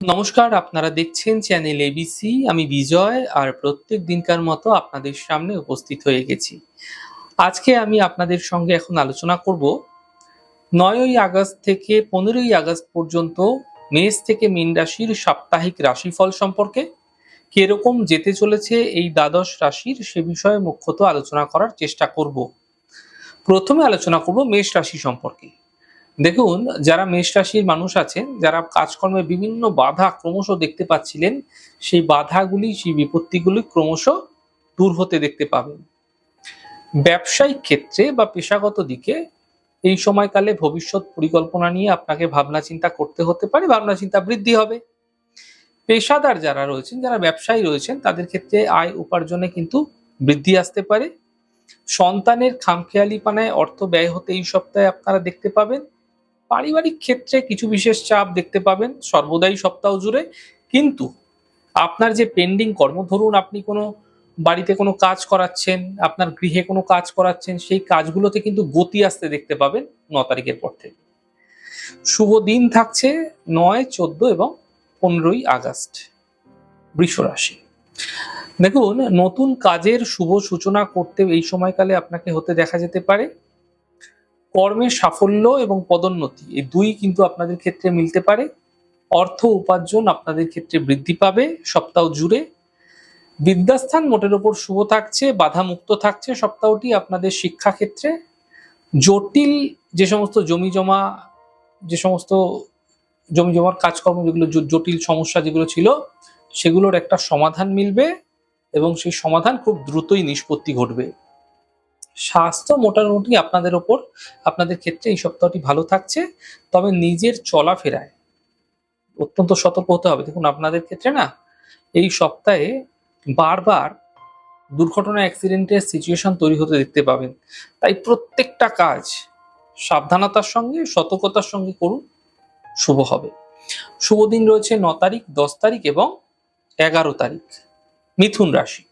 নমস্কার, আপনারা দেখছেন চ্যানেল এবিসি আমি বিজয় আর প্রত্যেক দিনকার মতো আপনাদের সামনে উপস্থিত হয়ে গেছি। আজকে আমি আপনাদের সঙ্গে এখন আলোচনা করব, নয়ই আগস্ট থেকে পনেরোই আগস্ট পর্যন্ত মেষ থেকে মীন রাশির সাপ্তাহিক রাশিফল সম্পর্কে, কীরকম যেতে চলেছে এই দ্বাদশ রাশির সে বিষয়ে মুখ্যত আলোচনা করার চেষ্টা করব। প্রথমে আলোচনা করব মেষ রাশি সম্পর্কে। দেখুন, যারা মেষ রাশির মানুষ আছেন, যারা কাজকর্মে বিভিন্ন বাধা ক্রমশ দেখতে পাচ্ছিলেন, সেই বাধাগুলি, সেই বিপত্তিগুলি ক্রমশ দূর হতে দেখতে পাবেন। ব্যবসায়িক ক্ষেত্রে বা পেশাগত দিকে এই সময়কালে ভবিষ্যৎ পরিকল্পনা নিয়ে আপনাকে ভাবনা চিন্তা করতে হতে পারে ভাবনা চিন্তা বৃদ্ধি হবে। পেশাদার যারা রয়েছেন, যারা ব্যবসায়ী রয়েছেন, তাদের ক্ষেত্রে আয় উপার্জনে কিন্তু বৃদ্ধি আসতে পারে। সন্তানের খামখেয়ালি পানায় অর্থ ব্যয় হতে এই সপ্তাহে আপনারা দেখতে পাবেন। পারিবারিক ক্ষেত্রে কিছু বিশেষ চাপ দেখতে পাবেন সর্বদাই সপ্তাহ জুড়ে। কিন্তু আপনার যে পেন্ডিং কর্ম, ধরুন আপনি কোনো বাড়িতে কোনো কাজ করাচ্ছেন, আপনার গৃহে কোনো কাজ করাচ্ছেন, সেই কাজগুলোতে কিন্তু গতি আসতে দেখতে পাবেন ন তারিখের পর থেকে। শুভ দিন থাকছে নয়, চোদ্দ এবং পনেরোই আগস্ট, বৃষ রাশি। দেখুন, নতুন কাজের শুভ সূচনা করতে এই সময়কালে আপনাকে হতে দেখা যেতে পারে। কর্মের সাফল্য এবং পদোন্নতি, এই দুই কিন্তু আপনাদের ক্ষেত্রে মিলতে পারে। অর্থ উপার্জন আপনাদের ক্ষেত্রে বৃদ্ধি পাবে সপ্তাহ জুড়ে। বিদ্যাস্থান মোটের ওপর শুভ থাকছে বাধা মুক্ত থাকছে সপ্তাহটি আপনাদের শিক্ষা ক্ষেত্রে জটিল যে সমস্ত জমি জমা, যে সমস্ত জমি জমার কাজকর্ম যেগুলো জটিল সমস্যা যেগুলো ছিল, সেগুলোর একটা সমাধান মিলবে এবং সেই সমাধান খুব দ্রুতই নিষ্পত্তি ঘটবে। স্বাস্থ্য মোটামুটি আপনাদের ওপর, আপনাদের ক্ষেত্রে এই সপ্তাহটি ভালো থাকছে। তবে নিজের চলাফেরায় অত্যন্ত সতর্ক হতে হবে। দেখুন, আপনাদের ক্ষেত্রে না, এই সপ্তাহে বারবার দুর্ঘটনা, অ্যাক্সিডেন্টের সিচুয়েশন তৈরি হতে দেখতে পাবেন। তাই প্রত্যেকটা কাজ সাবধানতার সঙ্গে, সতর্কতার সঙ্গে করুন। শুভ হবে। শুভ দিন রয়েছে ন তারিখ, দশ তারিখ এবং এগারো তারিখ। মিথুন রাশি।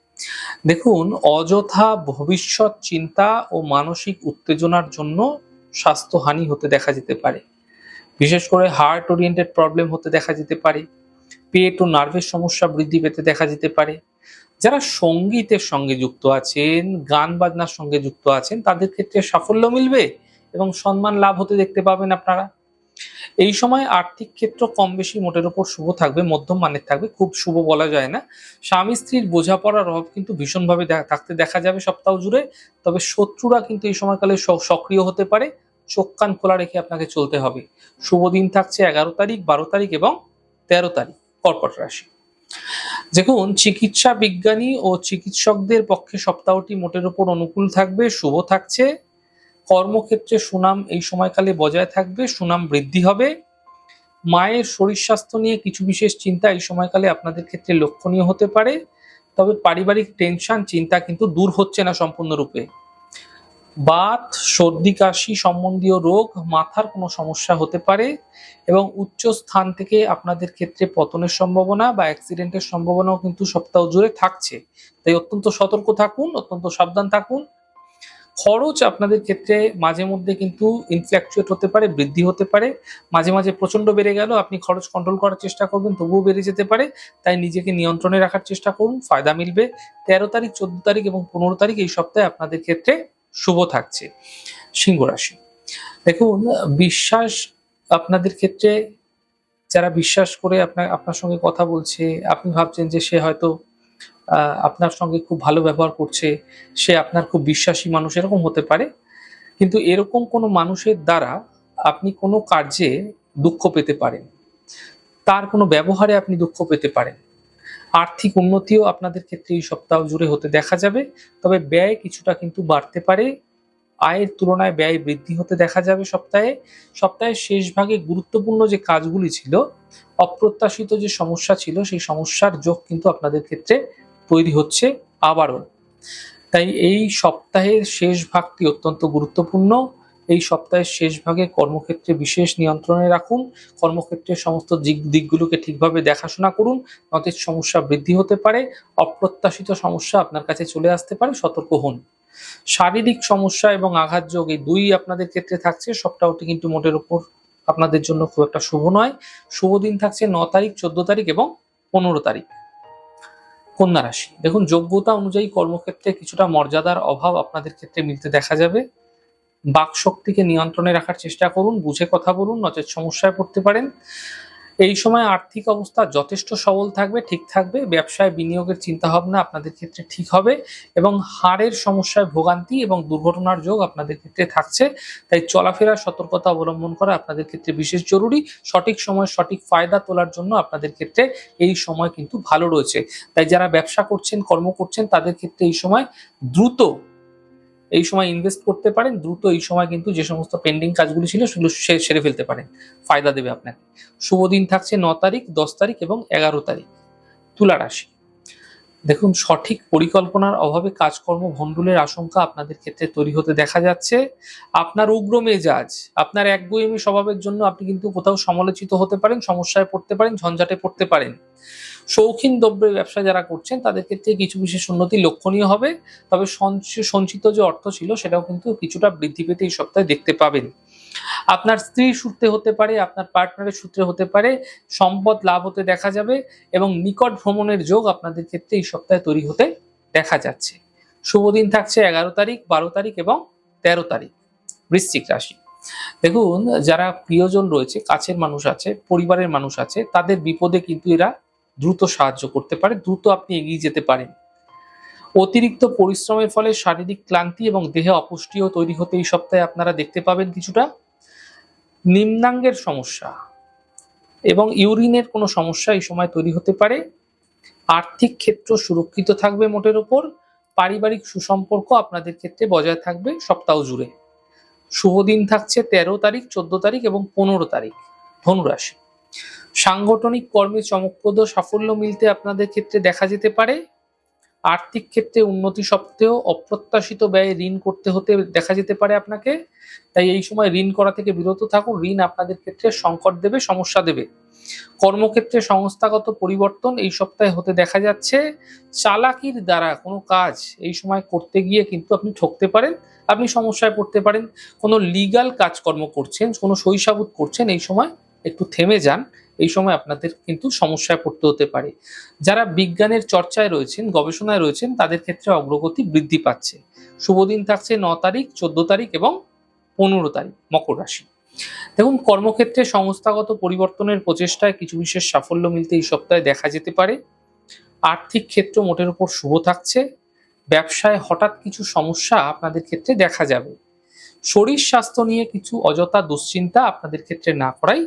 দেখুন, অযথা ভবিষ্যৎ চিন্তা ও মানসিক উত্তেজনার জন্য স্বাস্থ্যহানি হতে দেখা যেতে পারে। বিশেষ করে হার্ট ওরিয়েন্টেড প্রবলেম হতে দেখা যেতে পারে। পেট ও নার্ভের সমস্যা বৃদ্ধি পেতে দেখা যেতে পারে। যারা সঙ্গীতের সঙ্গে যুক্ত আছেন, গান বাজনার সঙ্গে যুক্ত আছেন, তাদের ক্ষেত্রে সাফল্য মিলবে এবং সম্মান লাভ হতে দেখতে পাবেন আপনারা। এই সময় আর্থিক ক্ষেত্র কম বেশি মোটের উপর শুভ থাকবে, মধ্যম মানের থাকবে, খুব শুভ বলা যায় না। স্বামী স্ত্রীর বোঝাপড়ার অভাব কিন্তু ভীষণভাবে থাকতে দেখা যাবে সপ্তাহ জুড়ে। তবে শত্রুরা কিন্তু এই সময়কালে সক্রিয় হতে পারে। চোখ কান খোলা রেখে আপনাকে চলতে হবে। শুভ দিন থাকছে এগারো তারিখ, বারো তারিখ এবং তেরো তারিখ, কর্কট রাশি। দেখুন, চিকিৎসা বিজ্ঞানী ও চিকিৎসকদের পক্ষে সপ্তাহটি মোটের উপর অনুকূল থাকবে, শুভ থাকছে। কর্মক্ষেত্রে সুনাম এই সময়কালে বজায় থাকবে, সুনাম বৃদ্ধি হবে। মায়ের শরীর স্বাস্থ্য নিয়ে কিছু বিশেষ চিন্তা এই সময়কালে আপনাদের ক্ষেত্রে লক্ষণীয় হতে পারে। তবে পারিবারিক টেনশন, চিন্তা কিন্তু দূর হচ্ছে না সম্পূর্ণরূপে। বাত, সর্দি, কাশি সম্বন্ধীয় রোগ মাথার কোনো সমস্যা হতে পারে এবং উচ্চ স্থান থেকে আপনাদের ক্ষেত্রে পতনের সম্ভাবনা বা অ্যাক্সিডেন্টের সম্ভাবনাও কিন্তু সপ্তাহ জুড়ে থাকছে। তাই অত্যন্ত সতর্ক থাকুন, অত্যন্ত সাবধান থাকুন। খরচ আপনাদের ক্ষেত্রে মাঝে মধ্যে কিন্তু ইনফ্ল্যাকচুয়েট হতে পারে, বৃদ্ধি হতে পারে। মাঝে মাঝে প্রচণ্ড বেড়ে গেল আপনি খরচ কন্ট্রোল করার চেষ্টা করবেন, তবুও বেড়ে যেতে পারে। তাই নিজেকে নিয়ন্ত্রণে রাখার চেষ্টা করুন, ফায়দা মিলবে। তেরো তারিখ, চোদ্দ তারিখ এবং পনেরো তারিখ এই সপ্তাহে আপনাদের ক্ষেত্রে শুভ থাকছে। সিংহ রাশি। দেখুন, বিশ্বাস আপনাদের ক্ষেত্রে, যারা বিশ্বাস করে আপনার আপনার সঙ্গে কথা বলছে, আপনি ভাবছেন যে সে হয়তো আপনার সঙ্গে খুব ভালো ব্যবহার করছে, সে আপনার খুব বিশ্বাসী মানুষ, এরকম হতে পারে। কিন্তু এরকম কোনো মানুষের দ্বারা আপনি কোনো কার্যে দুঃখ পেতে পারেন। তার কোনো ব্যবহারে আপনি দুঃখ পেতে পারেন। আর্থিক উন্নতিও আপনাদের ক্ষেত্রে এই সপ্তাহ জুড়ে হতে দেখা যাবে, তবে ব্যয় কিছুটা কিন্তু বাড়তে পারে। আয়ের তুলনায় ব্যয় বৃদ্ধি হতে দেখা যাবে সপ্তাহে। সপ্তাহের শেষ ভাগে গুরুত্বপূর্ণ যে কাজগুলি ছিল, অপ্রত্যাশিত যে সমস্যা ছিল, সেই সমস্যার যোগ কিন্তু আপনাদের ক্ষেত্রে তৈরি হচ্ছে আবারও। তাই এই সপ্তাহের শেষ ভাগটি অত্যন্ত গুরুত্বপূর্ণ। এই সপ্তাহের শেষ ভাগে কর্মক্ষেত্রে বিশেষ নিয়ন্ত্রণে রাখুন। কর্মক্ষেত্রের সমস্ত দিক দিকগুলোকে ঠিকভাবে দেখাশোনা করুন। নচেত সমস্যা বৃদ্ধি হতে পারে, অপ্রত্যাশিত সমস্যা আপনার কাছে চলে আসতে পারে, সতর্ক হন। শারীরিক সমস্যা এবং আঘাতযোগ এই দুই আপনাদের ক্ষেত্রে থাকছে। সপ্তাহটি কিন্তু মোটের উপর আপনাদের জন্য খুব একটা শুভ নয়। শুভ দিন থাকছে ন তারিখ, চোদ্দ তারিখ এবং পনেরো তারিখ। কন্যা রাশি। দেখুন, যোগ্যতা অনুযায়ী কর্মক্ষেত্রে কিছুটা মর্যাদার অভাব আপনাদের ক্ষেত্রে মিলতে দেখা যাবে। বাক শক্তিকে নিয়ন্ত্রণে রাখার চেষ্টা করুন, বুঝে কথা বলুন, নচেত সমস্যায় পড়তে পারেন। এই সময় আর্থিক অবস্থা যথেষ্ট সবল থাকবে, ঠিক থাকবে, ব্যবসায় বিনিয়োগের চিন্তা ভাবনা আপনাদের ক্ষেত্রে ঠিক হবে এবং হাড়ের সমস্যায় ভোগান্তি এবং দুর্ঘটনার যোগ আপনাদের ক্ষেত্রে থাকছে। তাই চলাফেরার সতর্কতা অবলম্বন করা আপনাদের ক্ষেত্রে বিশেষ জরুরি। সঠিক সময় সঠিক ফায়দা তোলার জন্য আপনাদের ক্ষেত্রে এই সময় কিন্তু ভালো রয়েছে। তাই যারা ব্যবসা করছেন, কর্ম করছেন, তাদের ক্ষেত্রে এই সময় দ্রুত এই সময় ইনভেস্ট করতে পারেন, দ্রুত এই সময় কিন্তু যে সমস্ত পেন্ডিং কাজগুলি ছিল সেগুলো সেরে ফেলতে পারেন। ফায়দা দেবে আপনাকে। শুভ দিন থাকছে ন তারিখ, দশ তারিখ এবং এগারো তারিখ। তুলা রাশি। দেখুন, সঠিক পরিকল্পনার অভাবে কাজকর্ম ভণ্ডুলের আশঙ্কা আপনাদের ক্ষেত্রে তৈরি হতে দেখা যাচ্ছে। আপনার উগ্র মেজাজ, আপনার একগুয়েমি স্বভাবের জন্য আপনি কিন্তু কোথাও সমালোচিত হতে পারেন, সমস্যায় পড়তে পারেন, ঝঞ্ঝাটে পড়তে পারেন। শৌখিন দ্রব্যের ব্যবসা যারা করছেন, তাদের ক্ষেত্রে কিছু বিশেষ উন্নতি লক্ষণীয় হবে। তবে সঞ্চ- সঞ্চিত যে অর্থ ছিল, সেটাও কিন্তু কিছুটা বৃদ্ধি পেতে এই সপ্তাহে দেখতে পাবেন। আপনার স্ত্রীর সূত্রে হতে পারে, আপনার পার্টনারের সূত্রে হতে পারে, সম্পদ লাভ হতে দেখা যাবে এবং নিকট ভ্রমণের যোগ আপনাদের ক্ষেত্রে এই সপ্তাহে তৈরি হতে দেখা যাচ্ছে। শুভ দিন থাকছে এগারো তারিখ, বারো তারিখ এবং তেরো তারিখ, বৃশ্চিক রাশি। দেখুন, যারা প্রিয়জন রয়েছে, কাছের মানুষ আছে, পরিবারের মানুষ আছে, তাদের বিপদে কিন্তু এরা দ্রুত সাহায্য করতে পারে, দ্রুত আপনি এগিয়ে যেতে পারেন। অতিরিক্ত পরিশ্রমের ফলে শারীরিক ক্লান্তি এবং দেহে অপুষ্টিও তৈরি হতে এই সপ্তাহে আপনারা দেখতে পাবেন কিছুটা। নিম্নাঙ্গের সমস্যা এবং ইউরিনের কোনো সমস্যা এই সময় তৈরি হতে পারে। আর্থিক ক্ষেত্র সুরক্ষিত থাকবে মোটের ওপর পারিবারিক সুসম্পর্ক আপনাদের ক্ষেত্রে বজায় থাকবে সপ্তাহ জুড়ে। শুভ দিন থাকছে তেরো তারিখ, চোদ্দ তারিখ এবং পনেরো তারিখ, ধনুরাশি। সাংগঠনিক কর্মে চমকপ্রদ সাফল্য মিলতে আপনাদের ক্ষেত্রে দেখা যেতে পারে। আর্থিক ক্ষেত্রে উন্নতি সত্ত্বেও অপ্রত্যাশিত ব্যয় ঋণ করতে হতে দেখা যেতে পারে আপনাকে। তাই এই সময় ঋণ করা থেকে বিরত থাকুন। ঋণ আপনাদের ক্ষেত্রে সংকট দেবে, সমস্যা দেবে। কর্মক্ষেত্রে সংস্থাগত পরিবর্তন এই সপ্তাহে হতে দেখা যাচ্ছে। চালাকির দ্বারা কোনো কাজ এই সময় করতে গিয়ে কিন্তু আপনি ঠকতে পারেন, আপনি সমস্যায় পড়তে পারেন। কোনো লিগাল কাজকর্ম করছেন, কোনো শৈশাবুত করছেন এই সময় একটু থেমে যান, এই সময় আপনাদের কিন্তু সমস্যায় পড়তে হতে পারে। যারা বিজ্ঞানের চর্চায় রয়েছেন, গবেষণায় রয়েছেন, তাদের ক্ষেত্রে অগ্রগতি বৃদ্ধি পাচ্ছে। শুভ দিন থাকছে ন তারিখ, চোদ্দ তারিখ এবং পনেরো তারিখ, মকর রাশি। দেখুন, কর্মক্ষেত্রে সংস্থাগত পরিবর্তনের প্রচেষ্টায় কিছু বিশেষ সাফল্য মিলতে এই সপ্তাহে দেখা যেতে পারে। আর্থিক ক্ষেত্র মোটের উপর শুভ থাকছে। ব্যবসায় হঠাৎ কিছু সমস্যা আপনাদের ক্ষেত্রে দেখা যাবে। শরীর স্বাস্থ্য নিয়ে কিছু অযথা দুশ্চিন্তা আপনাদের ক্ষেত্রে না করাই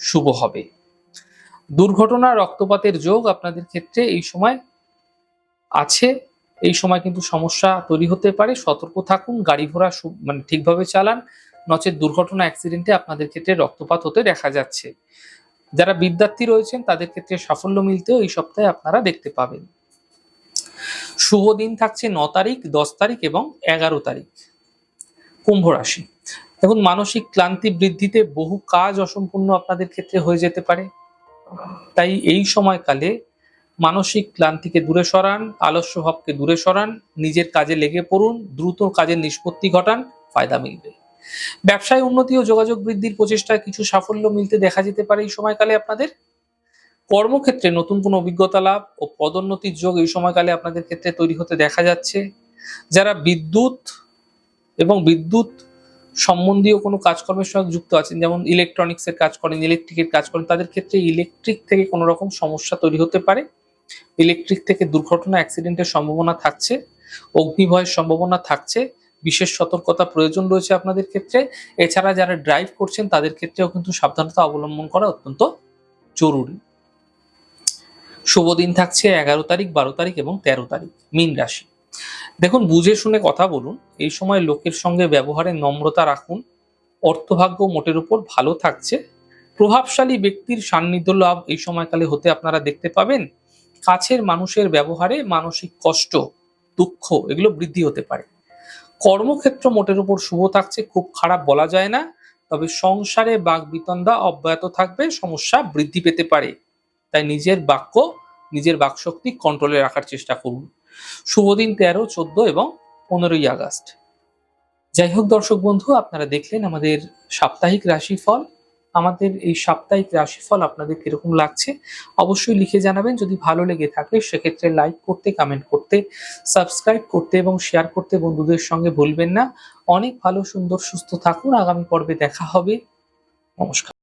শুভ হবে। দুর্ঘটনা, রক্তপাতের যোগ আপনাদের ক্ষেত্রে এই সময় আছে। এই সময় কিন্তু সমস্যা তৈরি হতে পারে। সতর্ক থাকুন, গাড়ি ঘোড়া মানে ঠিকভাবে চালান। নচেত দুর্ঘটনা অ্যাক্সিডেন্টে আপনাদের ক্ষেত্রে রক্তপাত হতে দেখা যাচ্ছে। যারা বিদ্যার্থী রয়েছেন, তাদের ক্ষেত্রে সাফল্য মিলতেও এই সপ্তাহে আপনারা দেখতে পাবেন। শুভ দিন থাকছে ন তারিখ, দশ তারিখ এবং এগারো তারিখ। কুম্ভ রাশি। দেখুন, মানসিক ক্লান্তি বৃদ্ধিতে বহু কাজ অসম্পূর্ণ আপনাদের ক্ষেত্রে হয়ে যেতে পারে। তাই এই সময়কালে মানসিক ক্লান্তিকে দূরে সরান, আলস্য ভাবকে দূরে সরান, নিজের কাজে লেগে পড়ুন, দ্রুত কাজের নিষ্পত্তি ঘটান, ফায়দা মিলবে। ব্যবসায় উন্নতি ও যোগাযোগ বৃদ্ধির প্রচেষ্টায় কিছু সাফল্য মিলতে দেখা যেতে পারে এই সময়কালে আপনাদের। কর্মক্ষেত্রে নতুন কোনো অভিজ্ঞতা লাভ ও পদোন্নতির যোগ এই সময়কালে আপনাদের ক্ষেত্রে তৈরি হতে দেখা যাচ্ছে। যারা বিদ্যুৎ এবং বিদ্যুৎ সম্বন্ধীয় কোনো কাজকর্মের সঙ্গে যুক্ত আছেন, যেমন ইলেকট্রনিক্সের কাজ করেন ইলেকট্রিকের কাজ করেন, তাদের ক্ষেত্রে ইলেকট্রিক থেকে কোনো রকম সমস্যা তৈরি হতে পারে। ইলেকট্রিক থেকে দুর্ঘটনা অ্যাক্সিডেন্টের সম্ভাবনা থাকছে, অগ্নিভয়ের সম্ভাবনা থাকছে, বিশেষ সতর্কতা প্রয়োজন রয়েছে আপনাদের ক্ষেত্রে। এছাড়া যারা ড্রাইভ করছেন, তাদের ক্ষেত্রেও কিন্তু সাবধানতা অবলম্বন করা অত্যন্ত জরুরি। শুভ দিন থাকছে এগারো তারিখ, বারো তারিখ এবং তেরো তারিখ, মিন রাশি। দেখুন, বুঝে শুনে কথা বলুন। এই সময় লোকের সঙ্গে ব্যবহারে নম্রতা রাখুন। অর্থভাগ্য মোটের উপর ভালো থাকছে। প্রভাবশালী ব্যক্তির সান্নিধ্য লাভ এই সময়কালে হতে আপনারা দেখতে পাবেন। কাছের মানুষের ব্যবহারে মানসিক কষ্ট, দুঃখ এগুলো বৃদ্ধি হতে পারে। কর্মক্ষেত্র মোটের উপর শুভ থাকছে, খুব খারাপ বলা যায় না। তবে সংসারে বাক বিতন্দা, অব্যাহত থাকবে, সমস্যা বৃদ্ধি পেতে পারে। তাই নিজের বাক্য, নিজের বাকশক্তি কন্ট্রোলে রাখার চেষ্টা করুন। শুভ দিন তেরো, চোদ্দ এবং পনেরোই আগস্ট। যাই হোক দর্শক বন্ধু, আপনারা দেখলেন আমাদের সাপ্তাহিক রাশিফল। আমাদের এই সাপ্তাহিক রাশিফল আপনাদের কীরকম লাগছে? অবশ্যই লিখে জানাবেন। যদি ভালো লেগে থাকে, সেক্ষেত্রে লাইক করতে কমেন্ট করতে সাবস্ক্রাইব করতে এবং শেয়ার করতে বন্ধুদের সঙ্গে ভুলবেন না। অনেক ভালো, সুন্দর, সুস্থ থাকুন। আগামী পর্বে দেখা হবে। নমস্কার।